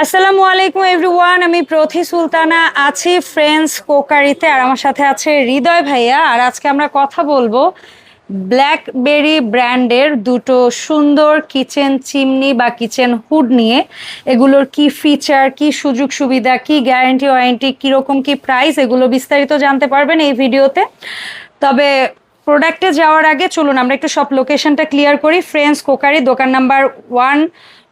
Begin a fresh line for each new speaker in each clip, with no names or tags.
আসসালামু আলাইকুম এভরিওয়ান, আমি প্রথি সুলতানা আছি ফ্রেন্ডস কোকারিতে, আর আমার সাথে আছে হৃদয় ভাইয়া। আর আজকে আমরা কথা বলব ব্ল্যাকবেরি ব্র্যান্ডের দুটো সুন্দর কিচেন চিমনি বা কিচেন হুড নিয়ে। এগুলোর কি ফিচার কি সুযোগ সুবিধা, কি গ্যারান্টি ওয়ারেন্টি কীরকম কি প্রাইস এগুলো বিস্তারিত জানতে পারবেন এই ভিডিওতে। তবে প্রোডাক্টে যাওয়ার আগে চলুন, আমরা একটু সব লোকেশনটা ক্লিয়ার করি। ফ্রেন্ডস কোকারি, দোকান number one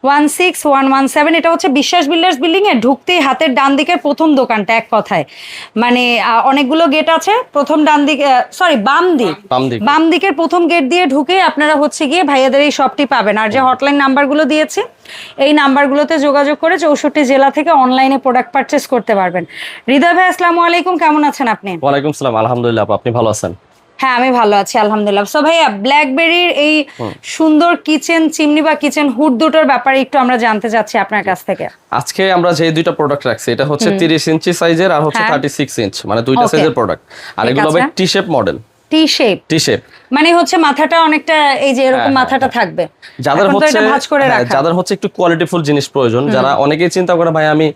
one six one one seven এটা হচ্ছে বিশ্বাস বিল্ডার্স বিল্ডিং এ ঢুকতেই হাতের ডান দিকের প্রথম দোকানটা এক কথায়। মানে অনেকগুলো গেট আছে প্রথম ডান দিক সরি বাম দিক।
বাম
দিকের প্রথম গেট দিয়ে ঢুকে আপনারা হচ্ছে গিয়ে ভাইয়াদের এই শপটি পাবেন। আর যে হটলাইন নাম্বারগুলো দিয়েছি এই নাম্বারগুলোতে যোগাযোগ করে চৌষট্টি জেলা থেকে অনলাইনে প্রোডাক্ট পারচেস করতে পারবেন। হৃদয় ভাই আসসালামু আলাইকুম কেমন আছেন আপনি?
ওয়ালাইকুম সালাম আলহামদুলিল্লাহ আপনি ভালো আছেন?
হ্যাঁ আমি ভালো আছি আলহামদুলিল্লাহ। সো ভাইয়া ব্ল্যাকবেরির এই সুন্দর কিচেন চিমনি বা কিচেন হুড দুটোর ব্যাপারে একটু আমরা জানতে চাচ্ছি আপনার কাছ থেকে।
আজকে আমরা যে দুইটা প্রোডাক্ট রাখছি এটা হচ্ছে তিরিশ ইঞ্চি সাইজের আর হচ্ছে
হ্যাঁ।
থার্টি সিক্স ইঞ্চ মানে দুইটা সাইজের প্রোডাক্ট আর এগুলো হবে। T shape model
T shape
T shape
মানে হচ্ছে মাথাটা অনেকটা এই যে এরকম
হ্যাঁ,
মাথাটা থাকবে।
যাদের হচ্ছে হ্যাঁ, যাদের হচ্ছে একটু কোয়ালিটিফুল জিনিস প্রয়োজন যারা অনেকেই চিন্তা করে ভাই আমি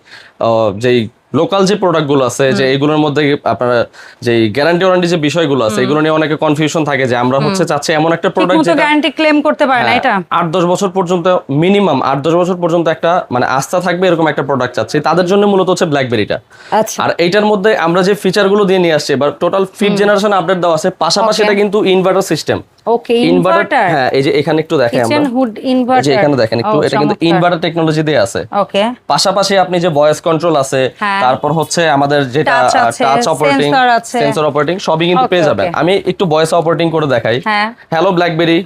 যেই লোকাল যে প্রোডাক্টগুলো আছে যে এগুলোর মধ্যে আপনারা যে গ্যারান্টি ওয়ারেন্টি যে বিষয়গুলো আছে এগুলো নিয়ে অনেকে কনফিউশন থাকে যে আমরা হচ্ছে চাচ্ছি এমন একটা প্রোডাক্ট যেটা
গ্যারান্টি ক্লেম করতে পারে না
হ্যাঁ,
এটা।
আট দশ বছর পর্যন্ত মিনিমাম আট দশ বছর পর্যন্ত একটা মানে আস্থা থাকবে এরকম একটা প্রোডাক্ট চাচ্ছি। তাদের জন্য মূলত হচ্ছে ব্ল্যাকবেরিটা
আচ্ছা।
আর এইটার মধ্যে আমরা যে ফিচারগুলো দিয়ে নিয়ে আসছি এবার টোটাল ফিফথ জেনারেশন আপডেট দেওয়া আছে পাশাপাশি এটা কিন্তু ইনভার্টার সিস্টেম
ওকে ইনভার্টার
হ্যাঁ এই যে এখানে একটু দেখেন
কিচেন হুড
এই যে এখানে দেখেন একটু এটা কিন্তু ইনভার্টার টেকনোলজি দিয়ে আছে।
ওকে
পাশাপাশি আপনি যে ভয়েস কন্ট্রোল আছে
হ্যাঁ।
তারপর হচ্ছে আমাদের যেটা টাচ অপারেটিং সেন্সর অপারেটিং সবই কিন্তু পেয়ে যাবেন। আমি একটু ভয়েস অপারেটিং করে দেখাই।
হ্যাঁ।
হ্যালো ব্ল্যাকবেরি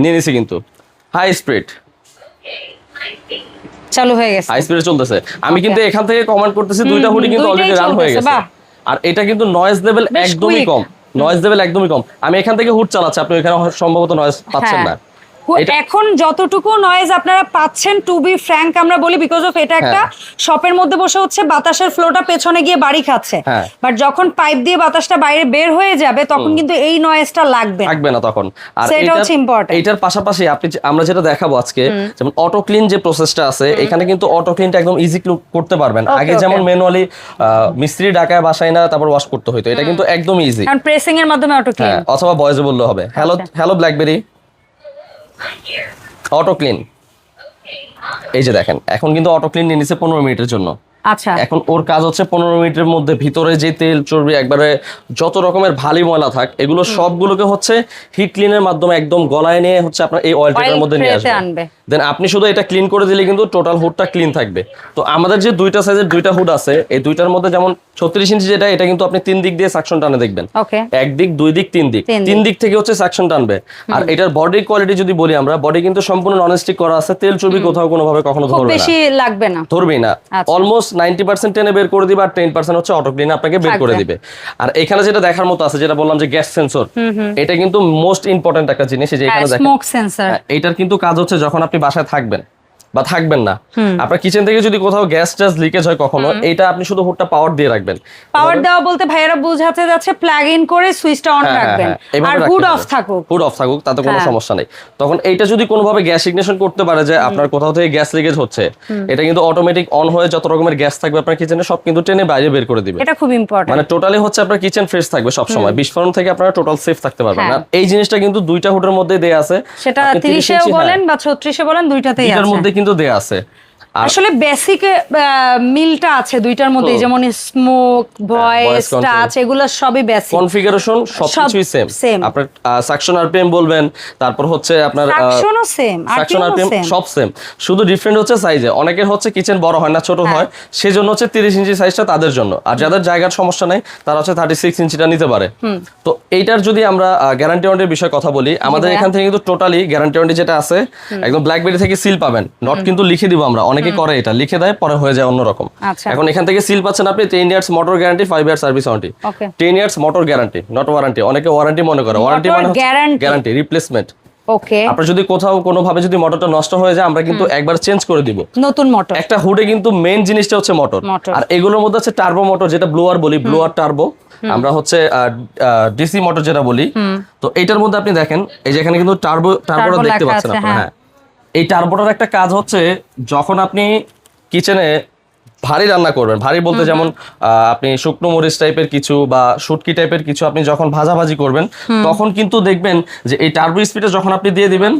নিয়ে নিছি কিন্তু। হাই স্পিড
চালু হয়ে গেছে।
হাই স্পিডে চলতেছে। আমি কিন্তু এখান থেকে কমান্ড করতেছি দুইটা হুডি কিন্তু অলরেডি রান হয়ে গেছে। আর এটা কিন্তু নয়েজ লেভেল একদমই কম। নয়েজ লেভেল একদমই কম আমি এখান থেকে হুট চালাচ্ছি আপনি ওখানে সম্ভবত নয়েজ পাচ্ছেন
হ্যাঁ।
না
এখন যতটুকু নয়েজ আপনারা পাচ্ছেন টু বি ফ্র্যাঙ্ক আমরা বলি বিকজ অফ এটা একটা
হ্যাঁ।
শপের মধ্যে বসে হচ্ছে বাতাসের ফ্লোটা পেছনে গিয়ে বাড়ি খাচ্ছে
হ্যাঁ।
বাট যখন পাইপ দিয়ে বাতাসটা বাইরে বের হয়ে যাবে তখন কিন্তু এই নয়েজটা লাগবে।
থাকবে না তখন আর
এটা হচ্ছে important.
এটার পাশাপাশি আপনি আমরা যেটা দেখাবো আজকে যেমন অটো ক্লিন যে প্রসেসটা আছে এখানে কিন্তু অটো ক্লিনটা একদম ইজি করতে পারবেন আগে. যেমন ম্যানুয়ালি মিস্ত্রি ডাকায় বাসায় না তারপর ওয়াশ করতে হতো এটা কিন্তু একদম ইজি
কারণ প্রেসিং এর মাধ্যমে অটো ক্লিন
হ্যাঁ অথবা ভয়েসে বললে হবে hello. Hello BlackBerry auto clean এই যে দেখেন এখন কিন্তু অটো ক্লিন নিয়ে নিছে পনেরো মিনিটের জন্য।
আচ্ছা।
এখন ওর কাজ হচ্ছে পনেরো মিনিটের মধ্যে ভিতরে যে তেল চর্বি একবারে যত রকমের ভালি ময়লা থাক এগুলো সবগুলোকে হচ্ছে হিট ক্লিনের মাধ্যমে একদম গলায় নিয়ে হচ্ছে আপনার এই অয়েল মধ্যে নিয়ে আসবে। দেন আপনি শুধু এটা ক্লিন করে দিলে কিন্তু টোটাল হুডটা ক্লিন থাকবে। তো আমাদের যে দুইটা সাইজের দুইটা হুড আছে এই দুইটার মধ্যে যেমন ছত্রিশ ইঞ্চি যেটা এটা কিন্তু আপনি তিন দিক দিয়ে সাকশন টানে দেখবেন।
ওকে
এক দিক দুই দিক তিন দিক।
তিন দিক।
থেকে হচ্ছে সাকশন টানবে। আর এটার বডি কোয়ালিটি যদি বলি আমরা বডি কিন্তু সম্পূর্ণ ননস্টিক করা আছে তেল চর্বি কোথাও কোনোভাবে কখনো ধরবে না।
লাগবে না।
ধরবেই না।
আচ্ছা।
অলমোস্ট নাইনটি পার্সেন্ট টেনে বের করে দিবে আর টেন পার্সেন্ট হচ্ছে অটো ক্লিন আপনাকে বের করে দিবে। আর এখানে যেটা দেখার মতো আছে যেটা বললাম যে গ্যাস সেন্সর এটা কিন্তু মোস্ট ইম্পর্টেন্ট একটা জিনিস এই যে এখানে দেখেন
স্মোক সেন্সর
হ্যাঁ, এইটার কিন্তু কাজ হচ্ছে যখন আপনি বাসায় থাকবেন। বা থাকবেন না। আপনার কিচেন থেকে যদি কোথাও গ্যাস ট্যাস লিকেজ হয় কখনো এটা আপনি শুধু হুডটা পাওয়ার দিয়ে রাখবেন।
পাওয়ার দেওয়া বলতে ভাইয়ারা বুঝাতে যাচ্ছে প্লাগ ইন করে সুইচটা অন
হ্যাঁ,
রাখবেন। আর হুড অফ থাকুক।
হুড অফ থাকুক তাতে কোনো
হ্যাঁ।
সমস্যা নেই। তখন এইটা যদি কোনোভাবে গ্যাস ইগনিশন করতে পারে যে আপনার কোথাও থেকে গ্যাস লিকেজ হচ্ছে এটা কিন্তু অটোমেটিক অন হয়ে যত রকমের গ্যাস থাকবে আপনার কিচেনে সব কিন্তু টেনে বাইরে বের করে দিবে।
এটা খুব ইম্পর্টেন্ট
মানে টোটালি হচ্ছে আপনার কিচেন ফ্রেশ থাকবে সব সময় বিস্ফোরণ থেকে আপনারা টোটাল সেফ থাকতে পারবেন না। এই জিনিসটা কিন্তু দুইটা হুডের মধ্যে দেয়া আছে।
সেটা
আপনি 30
তিরিশেও
ইঞ্চি,
বলেন
হ্যাঁ,
বা ছত্রিশে বলেন দুইটাতেই আছে।
মধ্যে কিন্তু দেয়া আছে।
আসলে বেসিক মিলটা আছে দুইটার মধ্যে যেমন স্মোক ভয়েস টাচ এগুলো সবই বেসিক
কনফিগারেশন সবকিছুই সেম। আপনার সাকশন আরপিএম বলবেন তারপর হচ্ছে আপনার
সাকশনও সেম আর
সাকশন আরপিএম সব সেম শুধু ডিফারেন্ট হচ্ছে সাইজে অনেকের হচ্ছে কিচেন বড় হয় না ছোট
হ্যাঁ।
হয়। সেজন্য হচ্ছে তিরিশ ইঞ্চি সাইজটা তাদের জন্য। আর যাদের জায়গার সমস্যা নাই তারা হচ্ছে থার্টি সিক্স ইঞ্চিটা নিতে পারে। তো এইটার যদি আমরা গ্যারান্টি ওয়ারেন্টির বিষয়ে কথা বলি আমাদের এখান থেকে কিন্তু টোটালি গ্যারান্টি ওয়ারেন্টি যেটা আছে একদম ব্ল্যাকবেরি থেকে সিল পাবেন। নট কিন্তু লিখে দিব আমরা। অনেকে করে এটা লিখে দেয় পরে হয়ে যায় অন্যরকম।
আচ্ছা।
এখন এখান থেকে সিল পাচ্ছেন আপনি ten years motor guarantee five years service warranty ten years motor guarantee not warranty অনেকে ওয়ারেন্টি মনে করে। ওয়ারেন্টি মানে গ্যারান্টি রিপ্লেসমেন্ট
ওকে।
আপনার যদি কোথাও কোনোভাবে যদি মোটরটা নষ্ট হয়ে যায় আমরা কিন্তু একবার চেঞ্জ করে দিব।
নতুন মোটর
একটা হুডে কিন্তু মেইন জিনিসটা হচ্ছে মোটর আর এগুলোর মধ্যে হচ্ছে টার্বো মোটর যেটা ব্লোয়ার বলি ব্লোয়ার টার্বো আমরা হচ্ছে ডিসি মোটর যেটা বলি। তো এটার মধ্যে আপনি দেখেন এই যে এখানে কিন্তু টার্বো টার্বোটা দেখতে পাচ্ছেন
আছে,
আপনারা
হ্যাঁ।
এই টার্বোটার একটা কাজ হচ্ছে যখন আপনি কিচেনে ভারী রান্না করবেন ভারী বলতে যেমন আহ, আপনি শুকনো মরিচ টাইপের কিছু বা শুটকি টাইপের কিছু আপনি যখন ভাজাভাজি করবেন তখন কিন্তু দেখবেন যে এই টার্বো স্পিডে যখন আপনি দিয়ে দিবেন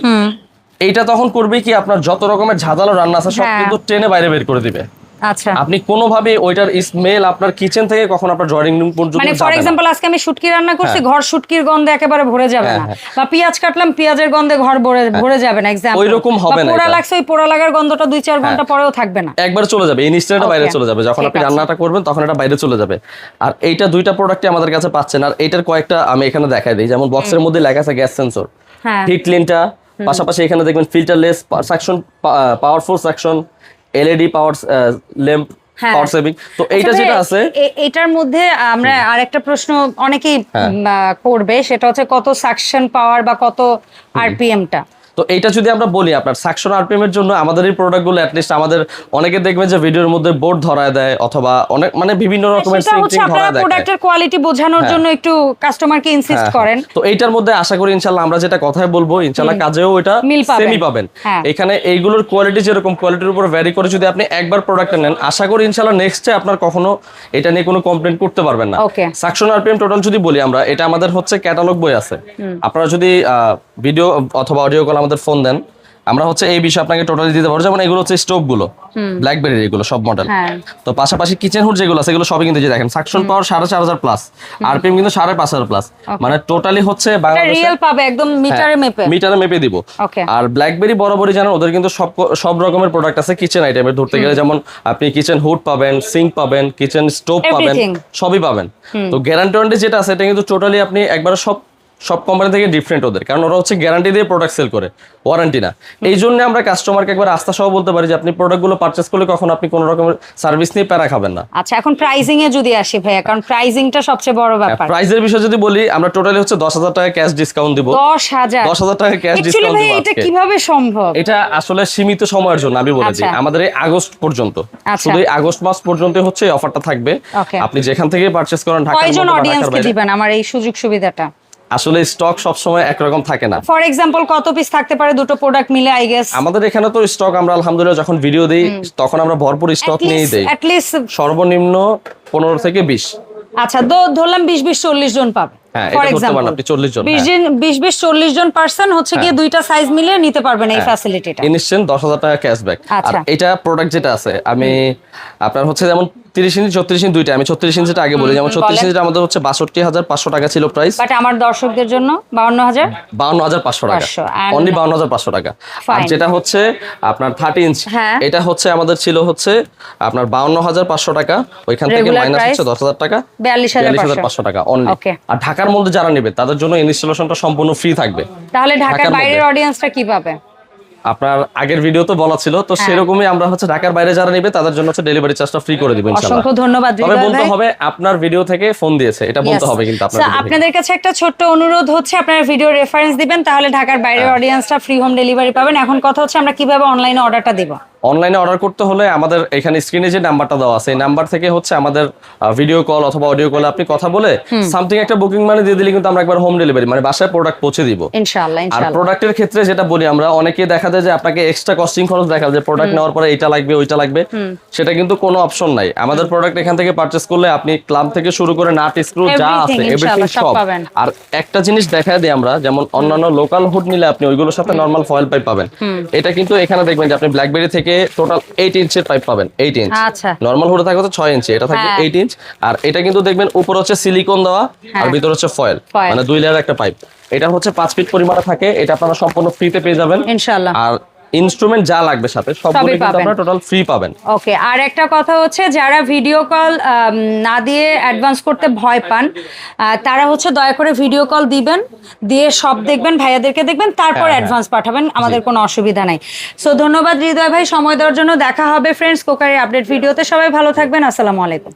এইটা তখন করবে কি আপনার যত রকমের ঝাঁঝালো রান্না আছে সব
হ্যাঁ।
কিন্তু টেনে বাইরে বের করে দিবে।
আচ্ছা।
আপনি কোনোভাবে ওইটার স্মেল আপনার কিচেন থেকে কখন আপনার ড্রয়িং রুম পর্যন্ত
মানে ফর। এক্সাম্পল আজকে আমি শুটকি রান্না করছি ঘর শুটকির গন্ধে একেবারে ভরে যাবে
হ্যাঁ,
না।
হ্যাঁ।
বা পেঁয়াজ কাটলাম পেঁয়াজের গন্ধে ঘর ভরে ভরে যাবে না এক্সাম্পল
ওইরকম হবে না
পোড়া লাগছে ওই পোড়া লাগার গন্ধটা দুই চার ঘণ্টা পরেও থাকবে না।
একবার চলে যাবে ইনস্ট্যান্টটা বাইরে চলে যাবে। যখন আপনি রান্নাটা করবেন তখন এটা বাইরে চলে যাবে। আর এইটা দুইটা প্রোডাক্টই আমাদের কাছে পাচ্ছেন। আর এটার কয়েকটা আমি এখানে দেখাই দিই। যেমন বক্সের মধ্যে লেখা আছে গ্যাস সেন্সর
হ্যাঁ।
হিট ক্লিনটা পাশাপাশি এখানে দেখবেন filterless suction powerful suction LED power lamp. Power saving তো এইটা
আচ্ছা
যেটা আছে
এটার মধ্যে আমরা আরেকটা প্রশ্ন অনেকেই
হ্যাঁ।
করবে সেটা হচ্ছে কত সাকশন পাওয়ার বা কত আরপিএমটা
তো এইটা যদি আমরা বলি আপনার সাকশন আরপিএম এর জন্য আমাদের এই প্রোডাক্টগুলো অ্যাটলিস্ট আমাদের অনেকে দেখবেন যে ভিডিওর মধ্যে বোর্ড ধরায় দেয় অথবা অনেক মানে বিভিন্ন রকমের ধরায় দেয়
প্রোডাক্টের কোয়ালিটি বোঝানোর
হ্যাঁ।
জন্য একটু কাস্টমারকে ইনসিস্ট
হ্যাঁ,
করেন
হ্যাঁ। তো এইটার মধ্যে আশা করি ইনশাল্লাহ আমরা যেটা কথাই বলব ইনশাল্লাহ কাজেও এটা। সেমই পাবেন
হ্যাঁ।
এখানে এইগুলোর কোয়ালিটি যেরকম কোয়ালিটির উপর ভ্যারি করে যদি আপনি একবার প্রোডাক্ট নেন আশা করি ইনশাল্লাহ নেক্সটে আপনার কখনো এটা নিয়ে কোনো কমপ্লেন করতে পারবেন না. সাকশন আরপিএম টোটাল যদি বলি আমরা এটা আমাদের হচ্ছে ক্যাটালগ বই আছে আপনারা যদি ভিডিও অথবা অডিও কল আমাদের ফোন দেন। আমরা হচ্ছে এই বিষয়ে আপনাকে টোটালি দিতে পারব। যেমন এগুলো হচ্ছে স্টোভগুলো ব্ল্যাকবেরির এগুলো সব মডেল
হ্যাঁ।
তো পাশাপাশি কিচেন হুড যেগুলো আছে এগুলো সবই কিন্তু যে দেখেন সাকশন পাওয়ার সাড়ে চার হাজার প্লাস আরপিএম কিন্তু সাড়ে পাঁচ হাজার প্লাস মানে টোটালি হচ্ছে
রিয়েল পাবে একদম মিটারে মেপে।
মিটারে মেপে দিব। আর ব্ল্যাকবেরি বরাবরই জানেন ওদের কিন্তু সব সব রকমের প্রোডাক্ট আছে কিচেন আইটেমের ধরতে গেলে যেমন আপনি কিচেন হুড পাবেন সিঙ্ক পাবেন কিচেন স্টোভ পাবেন সবই পাবেন। তো গ্যারান্টি যেটা আছে এটা কিন্তু টোটালি আপনি একবার সব সব কোম্পানি থেকে ডিফারেন্ট ওদের কারণ ওরা হচ্ছে গ্যারান্টি দিয়ে প্রোডাক্ট সেল করে ওয়ারেন্টি না। এই জন্য আমরা কাস্টমারকে একবার আস্থা সহ বলতে পারি যে আপনি প্রোডাক্টগুলো পারচেস করলে কখন আপনি কোনো রকমের সার্ভিস নিয়ে প্যারা খাবেন না।
আচ্ছা এখন প্রাইজিং এ যদি আসি ভাইয়া কারণ প্রাইজিংটা সবচেয়ে বড় ব্যাপার।
প্রাইসের বিষয়ে যদি বলি আমরা টোটালি হচ্ছে দশ হাজার টাকা ক্যাশ ডিসকাউন্ট দিব।
দশ হাজার?
দশ হাজার টাকা ক্যাশ ডিসকাউন্ট
ভাই
দিব
এটা কীভাবে সম্ভব?
এটা আসলে সীমিত সময়ের জন্য আমি বলে দিই
আচ্ছা।
আমাদের এই আগস্ট পর্যন্ত।
আচ্ছা।
শুধু আগস্ট মাস পর্যন্ত হচ্ছে এই অফারটা থাকবে। আপনি যেখান থেকে পারচেস করেন ঢাকার মধ্যে
দিবেন আমার এই সুযোগ সুবিধাটা?
আসলে স্টক সব সময় একরকম থাকে না।
ফর এক্সাম্পল কত পিস থাকতে পারে? দুটো প্রোডাক্ট মিলে আই গেস
আমাদের এখানে তো স্টক আমরা আলহামদুলিল্লাহ যখন ভিডিও দেই তখন আমরা ভরপুর স্টক নিয়ে দেই।
অ্যাট লিস্ট
সর্বনিম্ন পনেরো থেকে বিশ।
আচ্ছা তো ধরলাম বিশ বিশ চল্লিশ জন পাবে। ফর
এটা ধরতে
এক্সাম্পল
পারেন আপনি 40 জন,
বিশ। জন বিশ বিশ চল্লিশ জন পার্সন হচ্ছে গিয়ে দুইটা সাইজ মিলিয়ে নিতে পারবেন এই ফ্যাসিলিটিটা
ইনস্ট্যান্ট দশ হাজার টাকা ক্যাশব্যাক আর। এটা প্রোডাক্ট যেটা আছে আমি আপনার হচ্ছে যেমন তিরিশ ইঞ্চি ছত্রিশ ইঞ্চি দুইটা আমি ছত্রিশ ইঞ্চিটা আগে বলি যেমন ছত্রিশ ইঞ্চিটা আমাদের হচ্ছে বাষট্টি হাজার পাঁচশো টাকা ছিল প্রাইস
বাট আমার দর্শকদের জন্য বাউন্ন হাজার?
বাউন্ন হাজার পাঁচশো টাকা। অনলি বাউন্ন হাজার পাঁচশো টাকা। আর যেটা হচ্ছে আপনার থার্টি ইঞ্চ
হ্যাঁ।
এটা হচ্ছে আমাদের ছিল হচ্ছে আপনার বাউন্ন হাজার পাঁচশো টাকা। ওইখান থেকে মাইনাস হচ্ছে দশ হাজার টাকা।
42,500
পাঁচশো। টাকা অনলি আর ঢাকার মধ্যে যারা নেবে তাদের জন্য ইনস্টলেশনটা সম্পূর্ণ ফ্রি থাকবে।
তাহলে ঢাকার
ঢাকার
বাইরের অডিয়েন্সটা কি পাবে?
আপনার আগের ভিডিও তো বলা ছিল তো
হ্যাঁ।
সেরকমই আমরা হচ্ছে ঢাকার বাইরে যারা নেবে তাদের জন্য হচ্ছে ডেলিভারি চার্জটা ফ্রি করে দিব ইনশাআল্লাহ।
অসংখ্য ধন্যবাদ
তবে বলতে হবে আপনার ভিডিও থেকে ফোন দিয়েছে এটা বলতে হবে কিন্তু আপনার
So, আপনাদের কাছে একটা ছোট্ট অনুরোধ হচ্ছে আপনারা ভিডিও রেফারেন্স দিবেন তাহলে ঢাকার বাইরের। অডিয়েন্সটা ফ্রি হোম ডেলিভারি পাবেন। এখন কথা হচ্ছে আমরা কীভাবে অনলাইনে অর্ডারটা দিব?
অনলাইনে অর্ডার করতে হলে আমাদের এখানে স্ক্রিনে যে নাম্বারটা দেওয়া আছে এই নাম্বার থেকে হচ্ছে আমাদের ভিডিও কল অথবা অডিও কলে আপনি কথা বলে সামথিং একটা বুকিং মানে দিয়ে দিলে কিন্তু আমরা একবার হোম ডেলিভারি মানে বাসায় প্রোডাক্ট পৌঁছে দিব।
ইনশাআল্লাহ
আর প্রোডাক্টের ক্ষেত্রে যেটা বলি আমরা অনেকে দেখা যায় যে আপনাকে এক্সট্রা কস্টিং খরচ দেখা যায় প্রোডাক্ট নেওয়ার পরে এটা লাগবে ওইটা লাগবে। সেটা কিন্তু কোনো অপশন নাই। আমাদের প্রোডাক্ট এখান থেকে পারচেস করলে আপনি ক্লাব থেকে শুরু করে নাট স্ক্রু যা আছে এভরিথিং
সব।
আর একটা জিনিস দেখা দিই আমরা যেমন অন্যান্য লোকাল হুড নিলে আপনি ওইগুলোর সাথে নর্মাল ফয়েল পাইপ পাবেন। এটা কিন্তু এখানে দেখবেন যে আপনি ব্ল্যাকবেরি থেকে টোটাল এইট ইঞ্চের পাইপ পাবেন এইট ইঞ্চ
আচ্ছা।
নর্মাল হুডে থাকে তো ছয় ইঞ্চি এটা থাকবে
হ্যাঁ।
এইট ইঞ্চ আর এটা কিন্তু দেখবেন উপর হচ্ছে সিলিকন দেওয়া আর ভিতরে হচ্ছে ফয়েল মানে দুই লেয়ার একটা পাইপ এটা হচ্ছে পাঁচ ফিট পরিমাণে থাকে এটা আপনারা সম্পূর্ণ ফ্রিতে পেয়ে যাবেন।
ইনশাআল্লাহ।
আর ইনস্ট্রুমেন্ট যা লাগবে সাথে সবগুলো কিন্তু আপনারা টোটাল ফ্রি পাবেন।
ওকে আর একটা কথা হচ্ছে যারা ভিডিও কল না দিয়ে অ্যাডভান্স করতে ভয় পান তারা হচ্ছে দয়া করে ভিডিও কল দিবেন দিয়ে সব দেখবেন ভাইয়াদেরকে দেখবেন তারপর
হ্যাঁ,
অ্যাডভান্স পাঠাবেন আমাদের কোনো অসুবিধা নাই। সো ধন্যবাদ হৃদয় ভাই সময় দেওয়ার জন্য দেখা হবে ফ্রেন্ডস কোকারের আপডেট ভিডিওতে সবাই ভালো থাকবেন আসসালামু আলাইকুম।